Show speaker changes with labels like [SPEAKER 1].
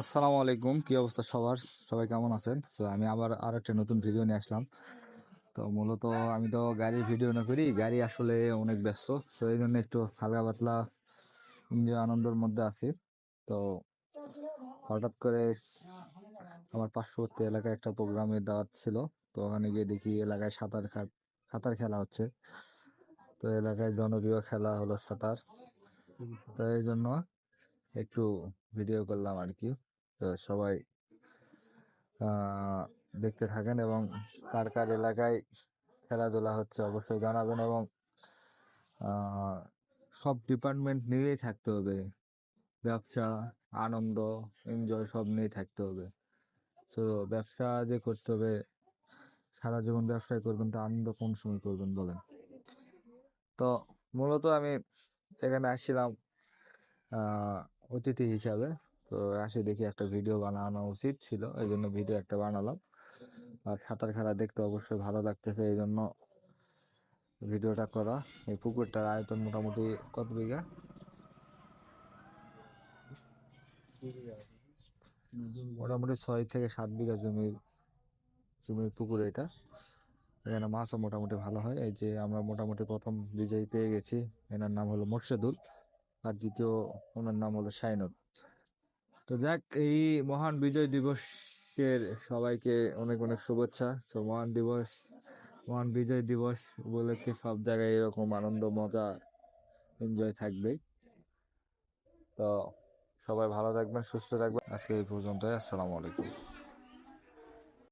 [SPEAKER 1] আসসালামু আলাইকুম। কি অবস্থা সবার? সবাই কেমন আছেন? তো আমি আবার আর একটা নতুন ভিডিও নিয়ে আসলাম। তো মূলত আমি তো গাড়ির ভিডিও না করি, গাড়ি আসলে অনেক ব্যস্ত। তো এই জন্য একটু হালকা পাতলা এনজয় আনন্দের মধ্যে আছি। তো হঠাৎ করে আমার পার্শ্ববর্তী এলাকায় একটা প্রোগ্রামে দাওয়াত ছিল। তো ওখানে গিয়ে দেখি এলাকায় সাঁতার সাঁতার খেলা হচ্ছে। তো এলাকায় জনপ্রিয় খেলা হলো সাঁতার। তো এই জন্য একটু ভিডিও করলাম আর কি। তো সবাই দেখতে থাকেন এবং কার কার এলাকায় খেলাধুলা হচ্ছে অবশ্যই জানাবেন এবং সব ডিপার্টমেন্ট নিয়েই থাকতে হবে। ব্যবসা, আনন্দ এনজয় সব নিয়েই থাকতে হবে। তো ব্যবসা যে করতে হবে, সারা জীবন ব্যবসায় করবেন, তো আনন্দ কোন সময় করবেন বলেন? তো মূলত আমি এখানে আসছিলাম অতিথি হিসাবে। তো আসে দেখি একটা ভিডিও বানানো উচিত ছিল এই জন্য ভিডিও একটা বানালাম। আর সাঁতার খেলা দেখতে অবশ্যই ভালো লাগতেছে এই জন্য ভিডিওটা করা। এই পুকুরটার আয়তন মোটামুটি কত বিঘা? মোটামুটি ছয় থেকে সাত বিঘা জমির জমির পুকুর এটা। এখানে মাছও মোটামুটি ভালো হয়। এই যে আমরা মোটামুটি প্রথম বিজয়ী পেয়ে গেছি। এনার নাম হলো মোর্শেদুল, আর দ্বিতীয় ওনার নাম হলো শাইনুর তো যাক, এই মহান বিজয় দিবসের সবাইকে অনেক অনেক শুভেচ্ছা। তো মহান দিবস, মহান বিজয় দিবস উপলক্ষে সব জায়গায় এরকম আনন্দ, মজা, এনজয় থাকবে তো সবাই ভালো থাকবেন, সুস্থ থাকবেন। আজকে এই পর্যন্তই, আসসালামু আলাইকুম।